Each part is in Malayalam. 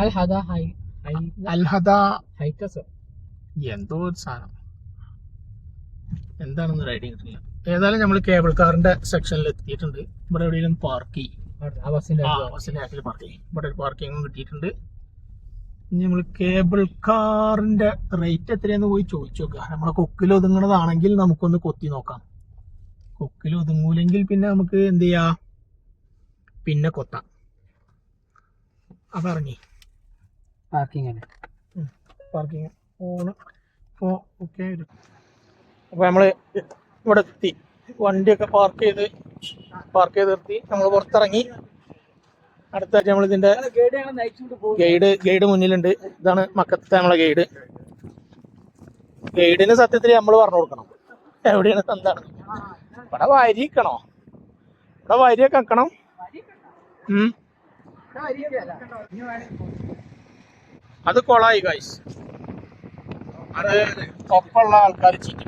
അൽ ഹദ ഹൈ അൽഹദ ഹൈറ്റസ് എന്തോ ഒരു സാധനം. എന്താണെന്ന് ഒരു ഐഡിയ കിട്ടില്ല ഏതായാലും നമ്മൾ കേബിൾ കാറിന്റെ സെക്ഷനിൽ എത്തിയിട്ടുണ്ട്. ഇവിടെ എവിടെയെങ്കിലും ചെയ്യും. ബസ്സിന്റെ പാർക്ക് ചെയ്യും. ഇവിടെ ഒരു പാർക്കിങ്ങും കിട്ടിയിട്ടുണ്ട്. ഇനി നമ്മൾ കേബിൾ കാറിന്റെ റേറ്റ് എത്രയാന്ന് പോയി ചോദിച്ചു നോക്കുക നമ്മളെ കൊക്കിൽ ഒതുങ്ങണതാണെങ്കിൽ നമുക്കൊന്ന് കൊത്തി നോക്കാം. കൊക്കിൽ ഒതുങ്ങൂലെങ്കിൽ പിന്നെ നമുക്ക് എന്ത് ചെയ്യാം? പിന്നെ കൊത്താം. അപ്പൊ ഇറങ്ങി പാർക്കിംഗ് അല്ലേ പാർക്കിംഗ് ഓണ്. ഇപ്പോൾ ഓക്കെ. അപ്പോൾ നമ്മൾ ഇവിടെ എത്തി. വണ്ടിയൊക്കെ പാർക്ക് ചെയ്ത് പാർക്ക് ചെയ്ത് നിർത്തി. നമ്മൾ പുറത്തിറങ്ങി. അടുത്തായിട്ട് നമ്മൾ ഇതിന്റെ ഗൈഡ് ഗൈഡ് മുന്നിലുണ്ട്. ഇതാണ് മക്കത്തെ നമ്മളെ ഗൈഡ്. ഗൈഡിന് സത്യത്തിൽ നമ്മൾ പറഞ്ഞു കൊടുക്കണം. എവിടെയാണ് എന്താണ് ഇവിടെ വരിക്കണോ ഇവിടെ വരിയൊക്കെ വെക്കണം. ഉം. അത് കൊളായി ഗൈസ് അത് ഒപ്പമുള്ള ആൾക്കാർ ചീറ്റി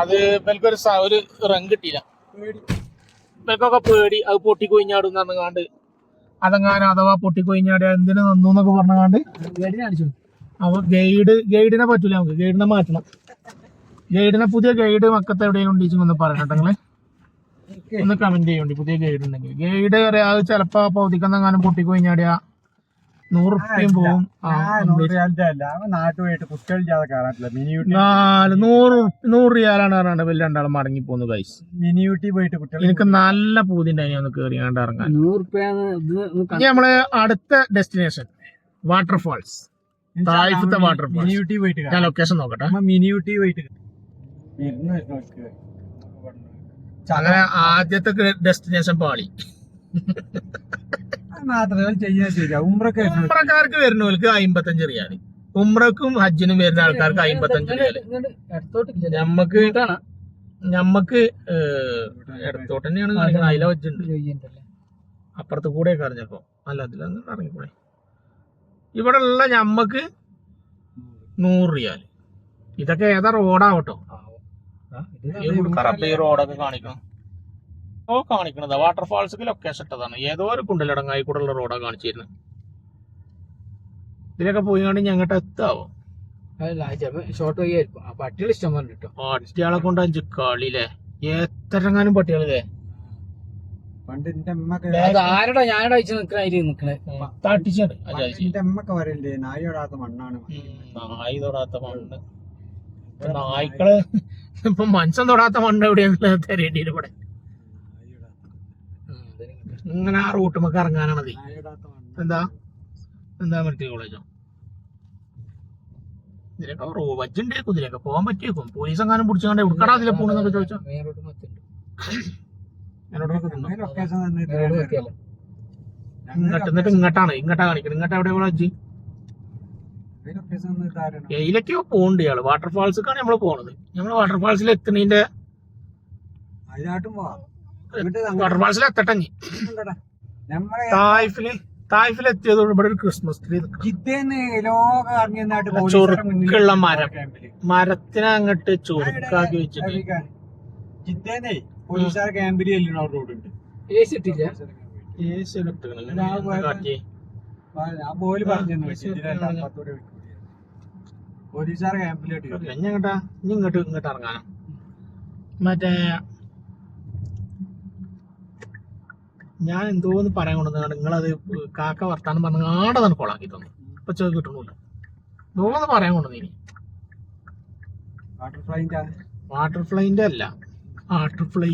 അത് ഇവൽക്കൊരു ഒരു റങ് കിട്ടിയില്ല. ഇവൽക്കൊക്കെ പേടി. അത് പൊട്ടിക്കൊഴിഞ്ഞാടും പറഞ്ഞാണ്ട് അതെങ്ങാനും അഥവാ പൊട്ടിക്കൊഴിഞ്ഞാടി എന്തിനു നന്നു എന്നൊക്കെ പറഞ്ഞാണ്ട് അപ്പൊ ഗൈഡ് ഗൈഡിനെ പറ്റൂല നമുക്ക്. ഗൈഡിനെ മാറ്റണം. ഗൈഡിനെ പുതിയ ഗൈഡ് മക്കത്തെ എവിടെയെങ്കിലും ഉണ്ടെങ്കിൽ ഒന്ന് പറയട്ടെ നിങ്ങൾ ഒന്ന് കമന്റ് ചെയ്യണ്ടി പുതിയ ഗൈഡ് ഉണ്ടെങ്കിൽ. ഗൈഡ് അറിയാം അത് ചിലപ്പോ പൗതിക്കെന്നെങ്ങാനും പൊട്ടിക്കൊഴിഞ്ഞാടിയാ. നൂറ് റുപ്യം പോവും ആ, നാട്ടുമായിട്ട് കുട്ടികളില്ലാതെ കയറാറ്റില്ല മിനി നാല് നൂറ് നൂറ് റിയാലാണ് പറഞ്ഞാണ്ട് വലിയ രണ്ടാളും മടങ്ങി പോന്നു ഗൈസ് മിനി ഊട്ടി പോയിട്ട് കുട്ടികൾ എനിക്ക് നല്ല പൂതിന്റെ അതിനെ ഒന്ന് കണ്ട് ഇറങ്ങാൻ. ഇനി നമ്മൾ അടുത്ത ഡെസ്റ്റിനേഷൻ വാട്ടർഫാൾസ് തായ്ഫത്തെ വാട്ടർഫാൾസ് മിനി ഊട്ടി പോയിട്ട് ഞാൻ ലൊക്കേഷൻ നോക്കട്ടെ. നമ്മ മിനി ഊട്ടി പോയിട്ട് അങ്ങനെ ആദ്യത്തെ ഡെസ്റ്റിനേഷൻ പാളി. ചെയ്യാൻ ശരിയാ. ഉമ്രക്കാർക്ക് വരുന്നവർക്ക് അമ്പത്തഞ്ച് റിയാൽ. ഉമ്രക്കും ഹജ്ജിനും വരുന്ന ആൾക്കാർക്ക് അമ്പത്തഞ്ച് റിയാൽ. ഞമ്മക്ക് ഏഹ്, ഇടത്തോട്ട് തന്നെയാണ് കാണിക്കുന്നത് അതിലെ അപ്പുറത്ത് കൂടെ കറിഞ്ഞപ്പോ അല്ല അതിലൊന്നും ഇറങ്ങിക്കൂടെ ഇവിടെ ഉള്ള ഞമ്മക്ക് നൂറ് റിയാൽ ഇതൊക്കെ ഏതാ റോഡാവട്ടോ ഈ റോഡൊക്കെ കാണിക്കണം ഓ കാണിക്കണത്. വാട്ടർഫാൾസ് ലൊക്കേഷൻ ഇട്ടതാണ്. ഏതോ ഒരു കുണ്ടലടങ്ങായി കൂടെയുള്ള റോഡാണ് റോഡാ കാണിച്ചിരുന്നത് ഇതിലൊക്കെ പോയി കണ്ട് ഞങ്ങട്ട് എത്താവോ? ഷോർട്ട് വഴി ആയിരിക്കും ആ പട്ടികൾ ഇഷ്ടം കിട്ടും പട്ടികളെ കൊണ്ട് അഞ്ച് കളിയില്ലേ? എത്രങ്ങാനും പട്ടികളില്ലേ? പണ്ട് എന്റെ അമ്മയ്ക്ക് അത് ആരുടെ ഞാനടെ അയച്ചു നിക്കണ? നിക്കണേ. തട്ടിച്ചാണ് എന്റെ അമ്മയ്ക്ക് വരല്ലേ നായോടാത്ത മണ്ണാണ് നായി തൊടാത്ത മണ്ണ്. നായ്ക്കൾ ഇപ്പൊ മനുഷ്യൻ തൊടാത്ത മണ്ണ് എവിടെയാണ് തരേണ്ടി ഇവിടെ. ഇങ്ങനെ ആ റൂട്ടുമൊക്കെ ഇറങ്ങാനാണത് എന്താ? എന്താ മെഡിക്കൽ കോളേജോ? ഇതിലൊക്കെ റോ വജ്ജുണ്ടേക്കും ഇതിലൊക്കെ പോകാൻ പറ്റിയേക്കും. പോലീസ് എങ്ങാനും പിടിച്ചാണ്ട് എവിടുക്കടാ അതിലെ പോണെന്നൊക്കെ ചോദിച്ചോ? ഇങ്ങോട്ട് എന്നിട്ട് ഇങ്ങോട്ടാണ് ഇങ്ങോട്ടാ കാണിക്കുന്നത് ഇങ്ങോട്ട് എവിടെ ആരാണ് എയിലൊക്കെയോ പോകണ്ട് ഇയാൾ. വാട്ടർഫാൾസിക്കാണ് നമ്മൾ പോണത്. നമ്മൾ വാട്ടർഫാൾസിൽ എത്തുന്നതിന്റെ അതിനായിട്ടും പോവാം. എത്തട്ടെ ഇനി. നമ്മളെ തായ്ഫിൽ തായ്ഫിൽ എത്തിയതോട് ഇവിടെ ഒരു ക്രിസ്മസ് ട്രീ ചൊറുക്കുള്ള മരം. മരത്തിനെ അങ്ങോട്ട് ചുറുക്കാക്കി വെച്ചിട്ട്. ജിദ്ദേന്നേ പോലീസുകാർ ക്യാമ്പിൽ ചെല്ലുന്ന റോഡ് ഉണ്ട്. എ സി ഇട്ടില്ല ഏസി ഇട്ടിക്കണില്ല. എന്താ കാട്ടിയേ? ആ ബോൽ പറഞ്ഞു AC ഇട്ടിക്കണില്ല. പോലീസുകാർ ക്യാമ്പിലോട്ട് ഇനി ഇങ്ങോട്ട് ഇങ്ങോട്ട് ഇറങ്ങാനോ? മറ്റേ ഞാൻ എന്തോന്ന് പറയാൻ കൊണ്ടുവന്നാണ് നിങ്ങളത് കാക്ക വർത്താനം പറഞ്ഞ ആടെ തന്നെ കൊളാക്കി തന്നു ഇപ്പൊ കിട്ടുന്നുണ്ട്. എന്തോ എന്തോന്ന് പറയാൻ കൊണ്ടുവന്നീനി? വാട്ടർ ഫ്ലൈന്റെ വാട്ടർ ഫ്ലൈന്റെ അല്ല വാട്ടർ ഫ്ലൈ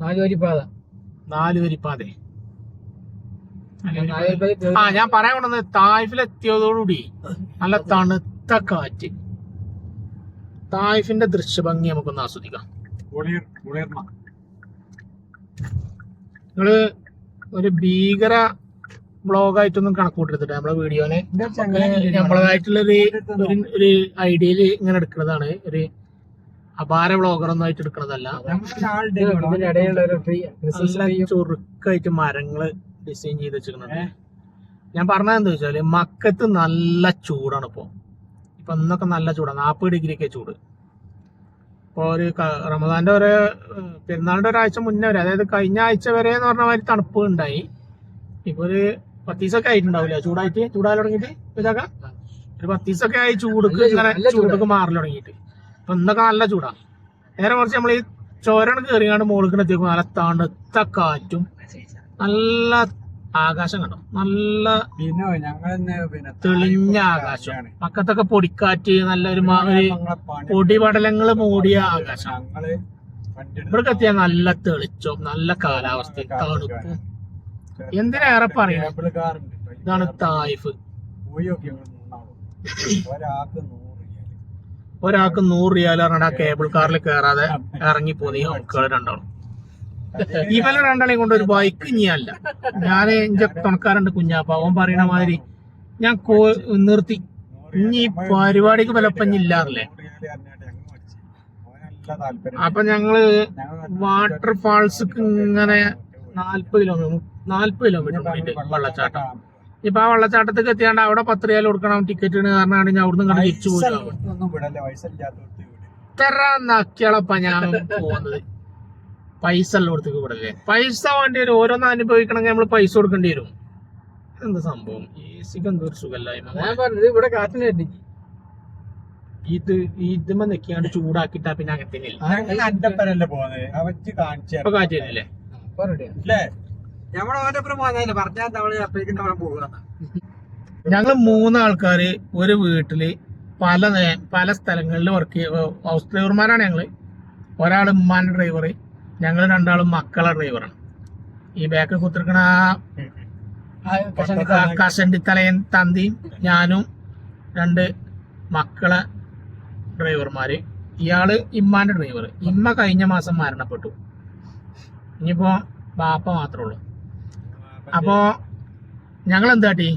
നാല് വരി പാത നാല് വരിപ്പാതെ വരി പാത ആ ഞാൻ പറയാൻ കൊണ്ടുവന്നത് തായ്ഫിൽ എത്തിയതോടുകൂടി നല്ല തണുത്ത കാറ്റ്. തായ്ഫിന്റെ ദൃശ്യഭംഗി നമുക്കൊന്ന് ആസ്വദിക്കാം. നിങ്ങൾ ഒരു ഭീകര ബ്ലോഗായിട്ടൊന്നും കണക്ക് കൂട്ടരുത്തിട്ട് നമ്മളെ വീഡിയോനെ നമ്മളതായിട്ടുള്ള ഒരു ഐഡിയയിൽ ഇങ്ങനെ എടുക്കുന്നതാണ്. ഒരു അപാര ബ്ലോഗർ ഒന്നും ആയിട്ട് എടുക്കുന്നതല്ല. ട്രീ ചുരുക്കായിട്ട് മരങ്ങൾ ഡിസൈൻ ചെയ്ത് വെച്ചിട്ടുണ്ട് ഞാൻ പറഞ്ഞത് എന്താ വെച്ചാൽ മക്കത്ത് നല്ല ചൂടാണ് ഇപ്പൊ. ഇപ്പൊ ഇന്നൊക്കെ നല്ല ചൂടാണ് നാപ്പത് ഡിഗ്രി ഒക്കെ ചൂട്. ഇപ്പൊ ഒരു റമദാന്റെ ഒരു പെരുന്നാളിന്റെ പെരുന്നാളിന്റെ ഒരാഴ്ച മുന്നേ വരെ അതായത് കഴിഞ്ഞ ആഴ്ച വരെ എന്ന് പറഞ്ഞ മാതിരി തണുപ്പ് ഉണ്ടായി. ഇപ്പൊ ഒരു പത്ത് ദിവസമൊക്കെ ആയിട്ടുണ്ടാവില്ല? ചൂടായിട്ട്? ചൂടാൻ തുടങ്ങിയിട്ട്? ഇതാക്ക? ഒരു പത്ത് ദിവസമൊക്കെ ആയി ചൂടുക്ക് ഇങ്ങനെ ചൂടുക്ക് മാറി തുടങ്ങിയിട്ട്. അപ്പൊ ഇന്നൊക്കെ നല്ല ചൂടാണ് നേരെ കുറച്ച് നമ്മൾ ഈ ചോരണം കയറിയാണ്ട് മുകളിൽ എത്തിയപ്പോൾ നല്ല തണുത്ത കാറ്റും നല്ല ആകാശം കണ്ടോ? നല്ല പിന്നെ തെളിഞ്ഞ ആകാശം. പക്കത്തൊക്കെ പൊടിക്കാറ്റ് നല്ലൊരു മാ- ഒരു പൊടിപടലങ്ങൾ മൂടിയ ആകാശം. ഇവിടേക്ക് എത്തിയാൽ നല്ല തെളിച്ചവും നല്ല കാലാവസ്ഥ തണുപ്പും. എന്തിനേറെ പറയണം? ഇതാണ് തായിഫ്. ഒരാൾക്ക് നൂറ്. റിയാൽ പറഞ്ഞിട്ട് ആ കേബിൾ കാറിൽ കയറാതെ ഇറങ്ങി പോയി മക്കൾ രണ്ടാളും ഇവലെ രണ്ടാളെയും കൊണ്ട് ഒരു ബൈക്ക് ഇനിയല്ല. ഞാൻ എന്റെ തുണക്കാരുണ്ട് കുഞ്ഞാപ്പ. അവൻ പറയണ മാതിരി ഞാൻ കോ നിർത്തി. ഇനി. പരിപാടിക്ക് വിലപ്പം ഇല്ലാറില്ലേ? നൂറ് റിയാൽ പറഞ്ഞിട്ട് ഞങ്ങൾ വെച്ച്. അവന് നല്ല താല്പര്യം അപ്പൊ ഞങ്ങൾ വാട്ടർ ഫാൾസ്ക്ക് ഇങ്ങനെ നാല്പത് കിലോമീറ്റർ നാല്പത് കിലോമീറ്റർ പോയിട്ട് വെള്ളച്ചാട്ടം. ഇപ്പൊ ആ വെള്ളച്ചാട്ടത്തേക്ക് എത്തിയാണ്ട് അവിടെ പത്ത് റിയാൽ കൊടുക്കണം ടിക്കറ്റിന് കാരണമാണ് ഞാൻ അവിടുന്ന് കണ്ട് തിരിച്ചു പോയി തരാന്നാക്കിയാളപ്പ ഞാൻ പോകുന്നത്. പൈസ കൊടുത്തേക്ക് വിടല്ലേ? പൈസ വേണ്ടി വരും. ഓരോന്ന് അനുഭവിക്കണമെങ്കിൽ നമ്മൾ പൈസ കൊടുക്കേണ്ടി വരും. എന്താ സംഭവം? എ സിക്ക് എന്തോ ഒരു സുഖമില്ലായ്മ. ഇവിടെ കാറ്റിന് ഇത് ഇതുമ്പ നിക്കാണ്ട് ചൂടാക്കിട്ടാ പിന്നെ അകത്തിനില്ല പോകുന്നത് അവച്ച് കാണിച്ചു ഞങ്ങൾ മൂന്നാൾക്കാര് ഒരു വീട്ടിൽ പല പല സ്ഥലങ്ങളിൽ വർക്ക് ഹൗസ് ഡ്രൈവർമാരാണ് ഞങ്ങൾ. ഒരാൾ ഉമ്മാന്റെ ഡ്രൈവർ ഞങ്ങൾ രണ്ടാളും മക്കളെ ഡ്രൈവറാണ് ഈ ബാക്ക് കുത്തിരിക്കണ കഷണ്ടി തലയൻ തന്തിയും ഞാനും രണ്ട് മക്കളെ ഡ്രൈവർമാര് ഇയാൾ ഇമ്മാന്റെ ഡ്രൈവർ ഇമ്മ കഴിഞ്ഞ മാസം മരണപ്പെട്ടു. ഇനിയിപ്പോ ബാപ്പ മാത്രമേ ഉള്ളൂ. അപ്പോ ഞങ്ങൾ എന്താട്ടി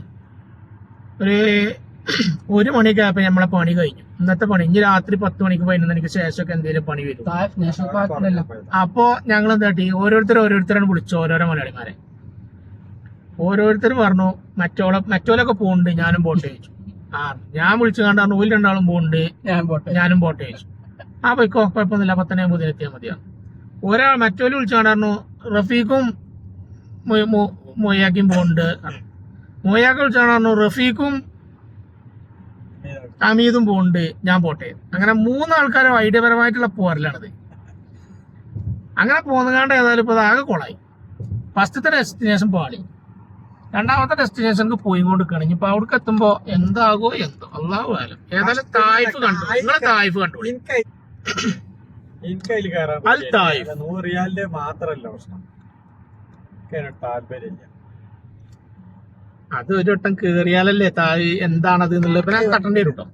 ഒരു ഒരു മണിയൊക്കെ ആയപ്പോ നമ്മളെ പണി കഴിഞ്ഞു. ഇന്നത്തെ പണി. ഇനി രാത്രി പത്ത് മണിക്ക് പതിനൊന്ന് മണിക്ക് ശേഷമൊക്കെ എന്തെങ്കിലും പണി വരും. അപ്പോ ഞങ്ങൾ എന്താട്ടി ഓരോരുത്തർ ഓരോരുത്തരാണ് വിളിച്ചു. ഓരോരോ മലയാളിമാരെ. ഓരോരുത്തർ പറഞ്ഞു മറ്റോളെ മറ്റോലൊക്കെ പോകുന്നുണ്ട് ഞാനും പോട്ടെ ചോദിച്ചു. ആ ഞാൻ വിളിച്ചു കണ്ട പറഞ്ഞു ഒരു രണ്ടാളും പോകുന്നുണ്ട് ഞാനും പോട്ടെ ചോദിച്ചു. ആ പോയിക്കോ. കുഴപ്പമൊന്നുമില്ല. പത്തനെ ആകുമ്പോൾ എത്തിയാൽ മതിയാണ് ഒരാൾ മറ്റോൽ വിളിച്ചു കണ്ട പറഞ്ഞു റഫീഖും മൊയ്യാക്കിയും പോകുന്നുണ്ട് മൊയ്യാക്ക് വിളിച്ചു കണ്ടായിരുന്നു റഫീഖും അമീദും പോണ്ട് ഞാൻ പോട്ടെ. അങ്ങനെ മൂന്ന് മൂന്നാൾക്കാരും ഐഡിയപരമായിട്ടുള്ള പോരലാണത്. അങ്ങനെ പോന്നുകാണ്ട് ഏതായാലും ഇപ്പൊ ഇത് ആകെ കൊളായി. ഫസ്റ്റത്തെ ഡെസ്റ്റിനേഷൻ പാളി രണ്ടാമത്തെ ഡെസ്റ്റിനേഷനിൽ പോയി കൊണ്ട് ഇപ്പൊ അവിടേക്ക് എത്തുമ്പോ എന്താകോ എന്തോ. അള്ളാഹു ആയാലും ഏതായാലും തായ്ഫ് കണ്ടു. നിങ്ങളെ തായ്ഫ് കണ്ടു എനിക്ക് എനിക്കതിൽ കയറാൻ മാത്രല്ല പ്രശ്നം. താല്പര്യമില്ല. അത് ഒരു വട്ടം കേറിയാലല്ലേ താഴെ എന്താണത് എന്നുള്ളത്. ഞാൻ തട്ടേണ്ടി വരും കേട്ടോ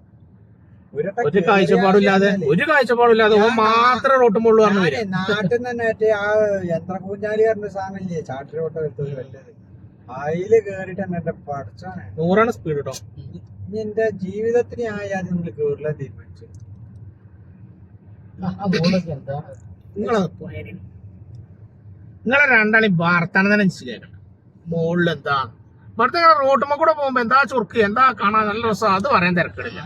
ഒരു കാഴ്ചപ്പാടില്ലാതെ ഇല്ലാതെ ഒരു കാഴ്ചപ്പാടില്ലാതെ ഓ മാത്രം റോട്ടും മുള്ളു പറഞ്ഞു വരും നാട്ടിൽ തന്നെ ആ യന്ത്ര കൂഞ്ഞാലി പറഞ്ഞ സാധനമില്ലേ? ചാട്ടിലോട്ട് എടുത്തത് വല്ലത് അതിൽ കേറിട്ട് തന്നെ എന്റെ പഠിച്ചാണ് നൂറാണ് സ്പീഡ് കേട്ടോ നിന്റെ എന്റെ ജീവിതത്തിന് ആയാലും നമ്മൾ കേറില്ല തീരുമാനിച്ചു. ആ മോളൊക്കെ എന്താ? നിങ്ങളെ രണ്ടാളി രണ്ടാളും വാർത്താനം തന്നെ മനസ്സിലാക്കണം. മുകളിൽ എന്താ വെറുതെ ഇങ്ങനെ റോട്ടുമ്മ കൂടെ പോകുമ്പോ എന്താ ചുർക്ക് എന്താ കാണാൻ നല്ല രസം അത് പറയാൻ തിരക്കിടില്ല.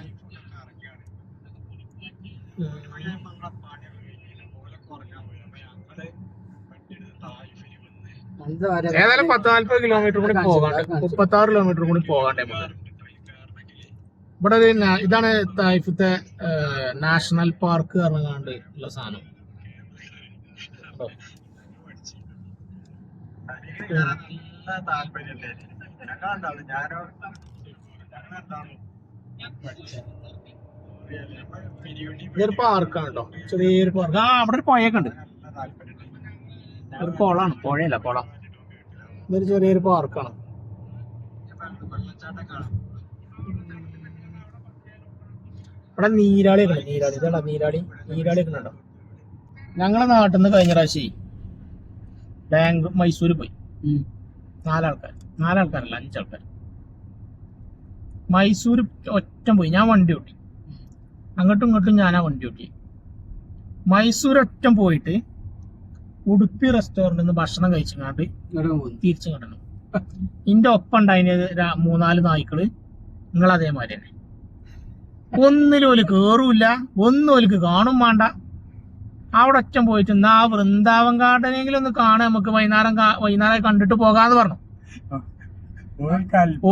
ഏതായാലും പത്ത് നാല്പത് കിലോമീറ്റർ കൂടി പോകാണ്ട് മുപ്പത്തി ആറ് കിലോമീറ്റർ കൂടി പോകാണ്ടേ ഇവിടെ ഇതാണ് തായ്ഫത്തെ നാഷണൽ പാർക്ക് പറഞ്ഞാണ്ട് ഉള്ള സാധനം. കേട്ടോ. നല്ല ഞാൻ ഞങ്ങളുണ്ടാവും ഞാനോ ഇതൊരു പാർക്കാണ് ചെറിയൊരു പാർക്ക്. ആ അവിടെ ഒരു ഒരു പുഴയല്ല കുളം. ചെറിയൊരു പാർക്കാണ്. വെള്ളച്ചാട്ടം നീരാളി ഇവിടെ നീരാളിയൊക്കെ ഉണ്ട്. നീരാളി. നീരാളി? ഒക്കെ ഉണ്ടോ? ഞങ്ങളെ നാട്ടിൽ നിന്ന് കഴിഞ്ഞ പ്രാവശ്യം ബാംഗ്ലൂർ മൈസൂർ പോയി. നാലാൾക്കാർ നാലാൾക്കാരല്ല അഞ്ചാൾക്കാർ മൈസൂർ ഒറ്റ പോയി. ഞാൻ വണ്ടി ഓട്ടി. അങ്ങോട്ടും ഇങ്ങോട്ടും ഞാനാ വണ്ടി ഓട്ടി. മൈസൂർ ഒറ്റ പോയിട്ട് ഉടുപ്പി റെസ്റ്റോറന്റിൽ നിന്ന് ഭക്ഷണം കഴിച്ചങ്ങാണ്ട് തിരിച്ചു കിട്ടണം ഇന്റെ ഒപ്പം ഉണ്ടായിരുന്നത് ര- മൂന്നാൽ നായ്ക്കൾ. നിങ്ങൾ അതേമാതിരി തന്നെ. ഒന്നിലും ഓൽ കേറൂല. ഒന്നും ഓലിക്ക് കാണും വേണ്ട അവിടെ ഒറ്റം പോയിട്ട് എന്നാ ആ വൃന്ദാവൻ ഗാർഡനെങ്കിലും ഒന്ന് കാണാൻ നമുക്ക് വൈകുന്നേരം വൈകുന്നേരം കണ്ടിട്ട് പോകാന്ന് പറഞ്ഞു.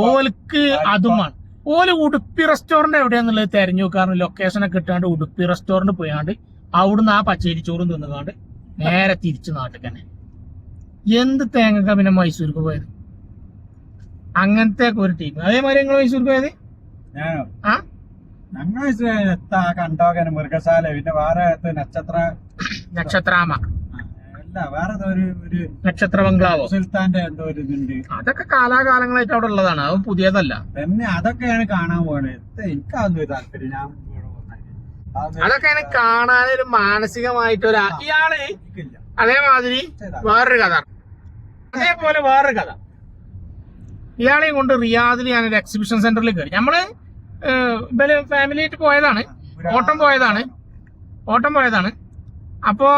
ഓൽക്ക് അതുമാണ് ഓൽ ഉടുപ്പി റെസ്റ്റോറന്റ് എവിടെയാന്നുള്ളത് തെരഞ്ഞു നോക്കാറുണ്ട്. ലൊക്കേഷനൊക്കെ ഇട്ടാണ്ട് ഉടുപ്പി റെസ്റ്റോറന്റ് പോയാണ്ട് അവിടുന്ന് ആ പച്ചരി ചോറും തിന്നുകാണ്ട് നേരെ തിരിച്ചു നാട്ടിൽ തന്നെ എന്ത് തേങ്ങക്ക പിന്നെ മൈസൂർക്ക് പോയത്? അങ്ങനത്തെ ഒരു ടീം അതേമാതിരി നിങ്ങൾ മൈസൂർക്ക് പോയത്? ആ? ഞങ്ങൾ എത്താ കണ്ടോകൻ മൃഗശാല പിന്നെ വേറെ നക്ഷത്ര നക്ഷത്രാമ. അല്ല വേറെ ഒരു ഒരു നക്ഷത്ര ബംഗ്ലാവോ? സുൽത്താന്റെ എന്തോ ഒരു ഇതുണ്ട്. അതൊക്കെ കാലാകാലങ്ങളായിട്ട് അവിടെ ഉള്ളതാണ് അത് പുതിയതല്ല. തന്നെ അതൊക്കെയാണ് കാണാൻ പോണത്. എനിക്ക് എനിക്കതൊന്നും ഒരു താല്പര്യം ഞാൻ ഇവിടെ വന്നാൽ. അതൊന്നും അതൊക്കെ എനിക്ക് കാണാനൊരു മാനസികമായിട്ട് ഒരു ഇയാൾ. അതേമാതിരി വേറൊരു കഥ. അതേപോലെ വേറൊരു കഥ. ഇയാളെയും കൊണ്ട് റിയാദിൽ ഞാനൊരു എക്സിബിഷൻ സെന്ററിൽ കയറി നമ്മൾ ഇവർ ഫാമിലി ആയിട്ട് പോയതാണ്. ഓട്ടം പോയതാണ്. ഓട്ടം പോയതാണ്. അപ്പോ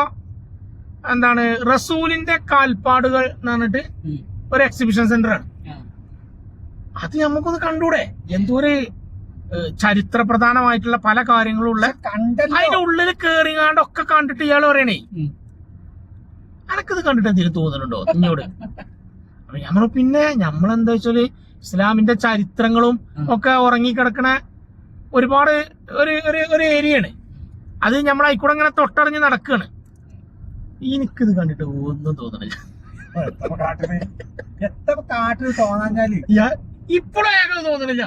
എന്താണ് റസൂലിന്റെ കാൽപ്പാടുകൾ എന്ന് പറഞ്ഞിട്ട് ഒരു എക്സിബിഷൻ സെന്റർ ആണ്. അത് നമുക്കൊന്ന് കണ്ടൂടെ എന്തോ ഒരു ചരിത്ര പ്രധാനമായിട്ടുള്ള പല കാര്യങ്ങളും ഉള്ള അതിന്റെ ഉള്ളിൽ കേറി ഒക്കെ കണ്ടിട്ട് ഇയാൾ പറയണേ. അനക്കിത് അനക്കത് കണ്ടിട്ട് എന്തെങ്കിലും തോന്നുന്നുണ്ടോ നിന്നോട് അപ്പൊ ഞമ്മൾ പിന്നെ ഞമ്മളെന്താ വെച്ചാൽ ഇസ്ലാമിന്റെ ചരിത്രങ്ങളും. ഒക്കെ ഉറങ്ങിക്കിടക്കണ ഒരുപാട് ഒരു ഒരു ഒരു ഏരിയയാണ്. അത് നമ്മൾ ആയിക്കൂടെ ഇങ്ങനെ തൊട്ടറിഞ്ഞ് നടക്കുകയാണ് എനിക്കിത് കണ്ടിട്ട് ഒന്നും തോന്നണില്ല. കാട്ടിൽ ഇപ്പോഴും തോന്നണില്ല.